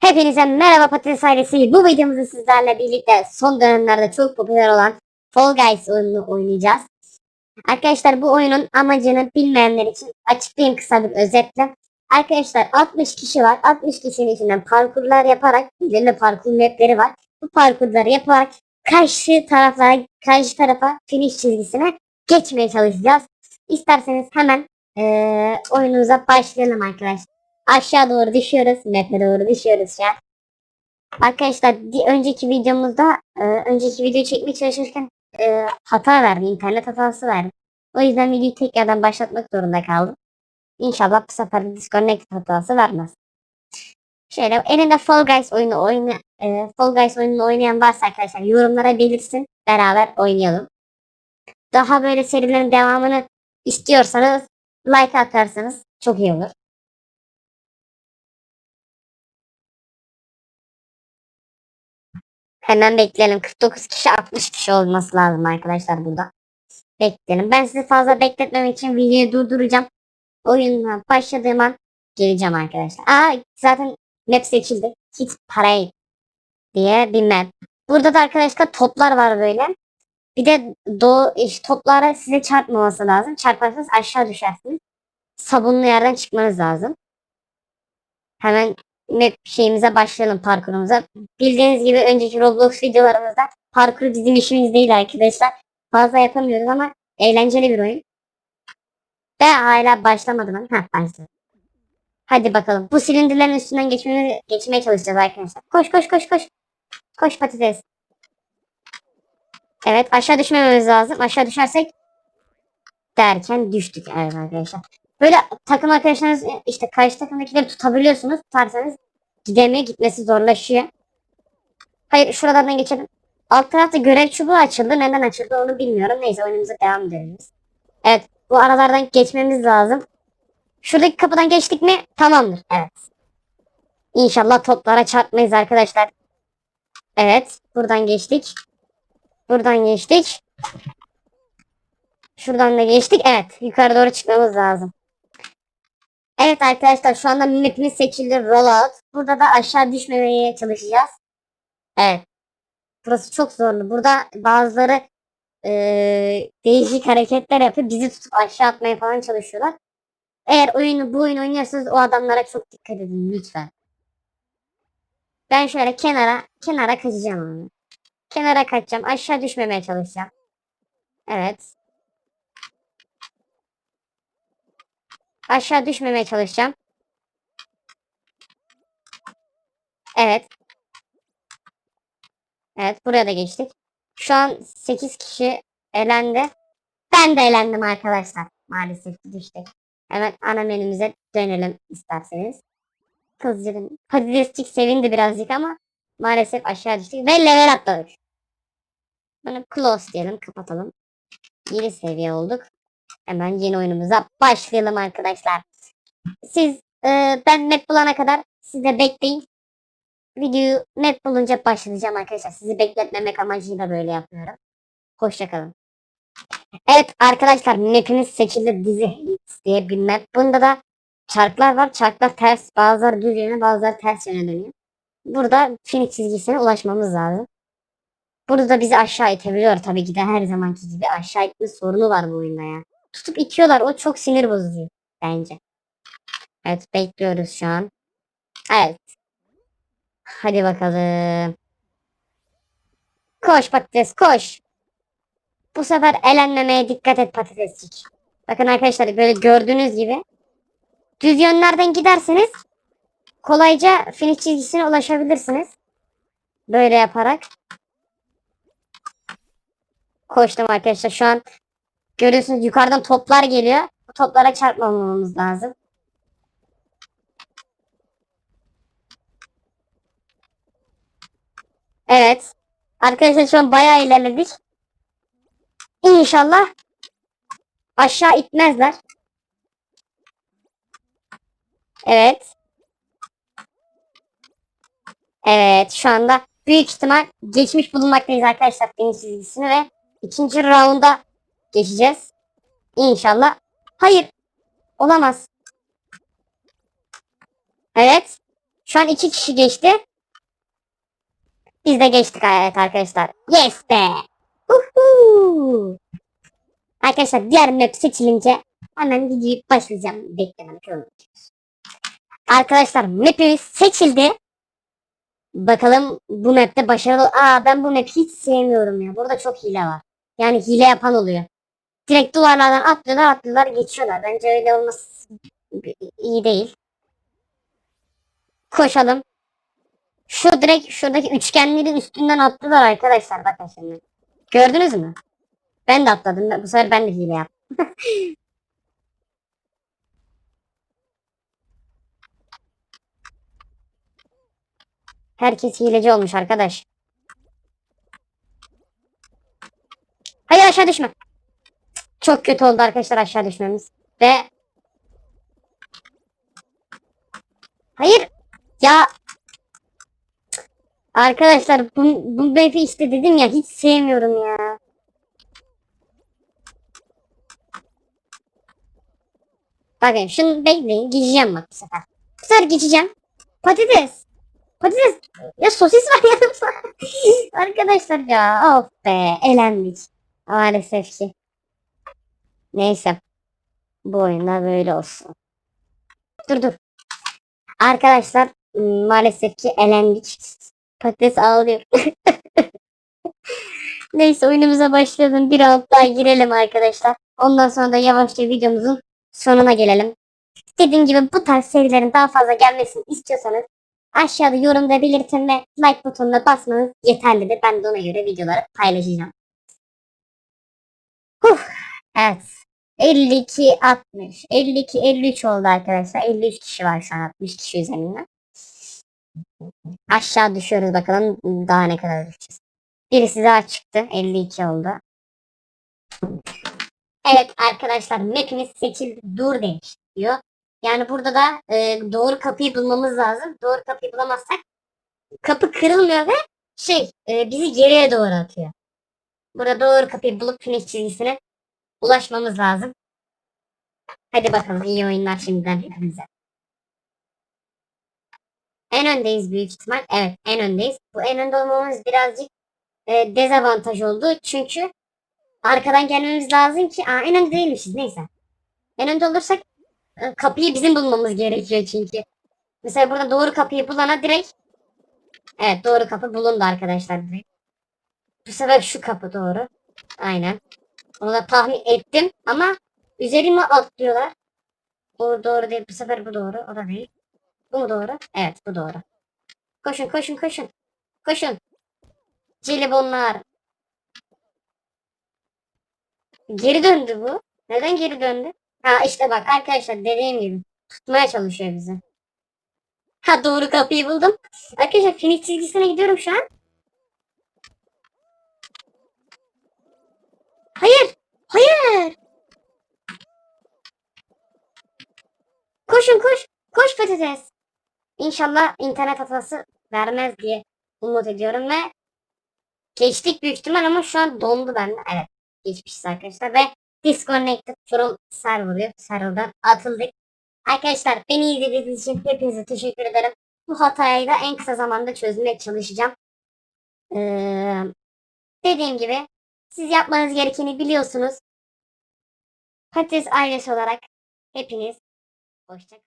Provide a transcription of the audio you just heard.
Hepinize merhaba patates ailesi. Bu videomuzda sizlerle birlikte son dönemlerde çok popüler olan Fall Guys oyununu oynayacağız. Arkadaşlar bu oyunun amacını bilmeyenler için açıklayayım kısa bir özetle. Arkadaşlar 60 kişi var. 60 kişinin içinden parkurlar yaparak belirli parkur mapleri var. Bu parkurları yaparak karşı taraflara, karşı tarafa finish çizgisine geçmeye çalışacağız. İsterseniz hemen eee oyunumuza başlayalım arkadaşlar. Aşağı doğru düşüyoruz. Map'e doğru düşüyoruz şu an. Arkadaşlar önceki videomuzda e, önceki video çekmeye çalışırken e, hata verdi. internet hatası verdi. O yüzden videoyu tekrardan başlatmak zorunda kaldım. İnşallah bu sefer disconnect hatası vermez. Şöyle elinde Fall Guys oyunu oyna, e, Fall Guys oyununu oynayan varsa arkadaşlar yorumlara belirsin. Beraber oynayalım. Daha böyle serilerin devamını istiyorsanız like atarsanız çok iyi olur. Hemen bekleyelim. 49 kişi 60 kişi olması lazım arkadaşlar burada. Bekleyelim. Ben sizi fazla bekletmemek için videoyu durduracağım. Oyuna başladığım an geleceğim arkadaşlar. Aa zaten map seçildi. Hiç parayı diye bir map. Burada da arkadaşlar toplar var böyle. Bir de doğu iş toplara size çarpmaması lazım. Çarparsanız aşağı düşersiniz. Sabunlu yerden çıkmanız lazım. Hemen map şeyimize başlayalım parkurumuza. Bildiğiniz gibi önceki Roblox videolarımızda parkur bizim işimiz değil arkadaşlar. Fazla yapamıyoruz ama eğlenceli bir oyun. Ve hala başlamadım ben. Heh başladım. Hadi bakalım. Bu silindirlerin üstünden geçmeye, geçmeye çalışacağız arkadaşlar. Koş koş koş koş. Koş patates. Evet aşağı düşmememiz lazım. Aşağı düşersek derken düştük evet arkadaşlar. Böyle takım arkadaşlarınız işte karşı takımdakileri tutabiliyorsunuz. Tutarsanız gidemiyor gitmesi zorlaşıyor. Hayır şuralardan geçelim. Alt tarafta görev çubuğu açıldı. Neden açıldı onu bilmiyorum. Neyse oyunumuza devam ederiz. Evet bu aralardan geçmemiz lazım. Şuradaki kapıdan geçtik mi tamamdır. Evet. İnşallah toplara çarpmayız arkadaşlar. Evet buradan geçtik. Buradan geçtik. Şuradan da geçtik. Evet yukarı doğru çıkmamız lazım. Evet arkadaşlar şu anda mapimiz seçildi rollout. Burada da aşağı düşmemeye çalışacağız. Evet. Burası çok zorlu. Burada bazıları eee, değişik hareketler yapıp bizi tutup aşağı atmaya falan çalışıyorlar. Eğer oyunu bu oyunu oynuyorsanız o adamlara çok dikkat edin lütfen. Ben şöyle kenara kenara kaçacağım. Kenara kaçacağım. Aşağı düşmemeye çalışacağım. Evet. Aşağı düşmemeye çalışacağım. Evet. Evet buraya da geçtik. Şu an 8 kişi elendi. Ben de elendim arkadaşlar. Maalesef düştük. Hemen ana menümüze dönelim isterseniz. Kızcığım patatesçik sevindi birazcık ama maalesef aşağı düştük ve level atladık. Bunu close diyelim kapatalım. 7 seviye olduk. Hemen yeni oyunumuza başlayalım arkadaşlar. Siz e, ben map bulana kadar siz de bekleyin. Videoyu map bulunca başlayacağım arkadaşlar. Sizi bekletmemek amacıyla böyle yapıyorum. Hoşçakalın. Evet arkadaşlar mapimiz seçildi dizi Hits diye bir map. Bunda da çarklar var. Çarklar ters bazıları düz yöne bazıları ters yöne dönüyor. Burada finish çizgisine ulaşmamız lazım. Burada da bizi aşağı itebiliyor tabii ki de her zamanki gibi aşağı itme sorunu var bu oyunda ya. Tutup itiyorlar o çok sinir bozucu bence. Evet bekliyoruz şu an. Evet. Hadi bakalım. Koş patates koş. Bu sefer elenmemeye dikkat et patatescik. Bakın arkadaşlar böyle gördüğünüz gibi düz yönlerden giderseniz kolayca finish çizgisine ulaşabilirsiniz. Böyle yaparak. Koştum arkadaşlar şu an görüyorsunuz yukarıdan toplar geliyor. Bu toplara çarpmamamız lazım. Evet. Arkadaşlar şu an bayağı ilerledik. İnşallah aşağı itmezler. Evet. Evet şu anda büyük ihtimal geçmiş bulunmaktayız arkadaşlar deniz çizgisini ve ikinci rounda geçeceğiz. İnşallah. Hayır. Olamaz. Evet. Şu an iki kişi geçti. Biz de geçtik evet arkadaşlar. Yes be. Uhu. Arkadaşlar diğer map seçilince hemen videoyu başlayacağım. Kılmayacağız. Arkadaşlar mapimiz seçildi. Bakalım bu map'te başarılı. Aa ben bu map'i hiç sevmiyorum ya. Burada çok hile var. Yani hile yapan oluyor. Direkt duvarlardan atlıyorlar atlıyorlar geçiyorlar. Bence öyle olması iyi değil. Koşalım. Şu direkt şuradaki üçgenlerin üstünden attılar arkadaşlar bakın şimdi. Gördünüz mü? Ben de atladım. Bu sefer ben de hile yaptım. Herkes hileci olmuş arkadaş. Hayır aşağı düşme. Çok kötü oldu arkadaşlar aşağı düşmemiz. Ve Hayır. Ya Arkadaşlar bu, bu map'i işte dedim ya hiç sevmiyorum ya. Bakın şunu bekleyin geçeceğim bak bu sefer. Bu sefer geçeceğim. Patates. Patates. Ya sosis var yanımda. Arkadaşlar ya of be elendik. Maalesef ki. Neyse. Bu oyunda böyle olsun. Dur dur. Arkadaşlar maalesef ki elendik. Patates ağlıyor. Neyse oyunumuza başlayalım. Bir round daha girelim arkadaşlar. Ondan sonra da yavaşça videomuzun sonuna gelelim. Dediğim gibi bu tarz serilerin daha fazla gelmesini istiyorsanız aşağıda yorumda belirtin ve like butonuna basmanız yeterlidir. Ben de ona göre videoları paylaşacağım. Huh. Evet. 52 60 52 53 oldu arkadaşlar. 53 kişi var şu an 60 kişi üzerinden. Aşağı düşüyoruz bakalım daha ne kadar düşeceğiz. Birisi daha çıktı. 52 oldu. Evet arkadaşlar mapimiz seçildi. Dur demiş diyor. Yani burada da e, doğru kapıyı bulmamız lazım. Doğru kapıyı bulamazsak kapı kırılmıyor ve şey e, bizi geriye doğru atıyor. Burada doğru kapıyı bulup finish çizgisine ulaşmamız lazım. Hadi bakalım iyi oyunlar şimdiden hepimize. En öndeyiz büyük ihtimal. Evet en öndeyiz. Bu en önde olmamız birazcık e, dezavantaj oldu. Çünkü arkadan gelmemiz lazım ki Aa, en önde değilmişiz neyse. En önde olursak e, kapıyı bizim bulmamız gerekiyor çünkü. Mesela burada doğru kapıyı bulana direkt Evet doğru kapı bulundu arkadaşlar direkt. Bu sefer şu kapı doğru. Aynen. Onu da tahmin ettim ama üzerime atlıyorlar. Bu doğru değil. Bu sefer bu doğru. O da değil. Bu mu doğru? Evet bu doğru. Koşun koşun koşun. Koşun. Jelibonlar. Geri döndü bu. Neden geri döndü? Ha işte bak arkadaşlar dediğim gibi. Tutmaya çalışıyor bizi. Ha doğru kapıyı buldum. Arkadaşlar finish çizgisine gidiyorum şu an. Hayır. Hayır. Koşun koş. Koş patates. İnşallah internet hatası vermez diye umut ediyorum ve geçtik büyük ihtimal ama şu an dondu bende. Evet geçmişiz arkadaşlar ve disconnected from server serverdan atıldık. Arkadaşlar beni izlediğiniz için hepinize teşekkür ederim. Bu hatayı da en kısa zamanda çözmeye çalışacağım. Ee, dediğim gibi siz yapmanız gerekeni biliyorsunuz. Patates ailesi olarak hepiniz hoşçakalın.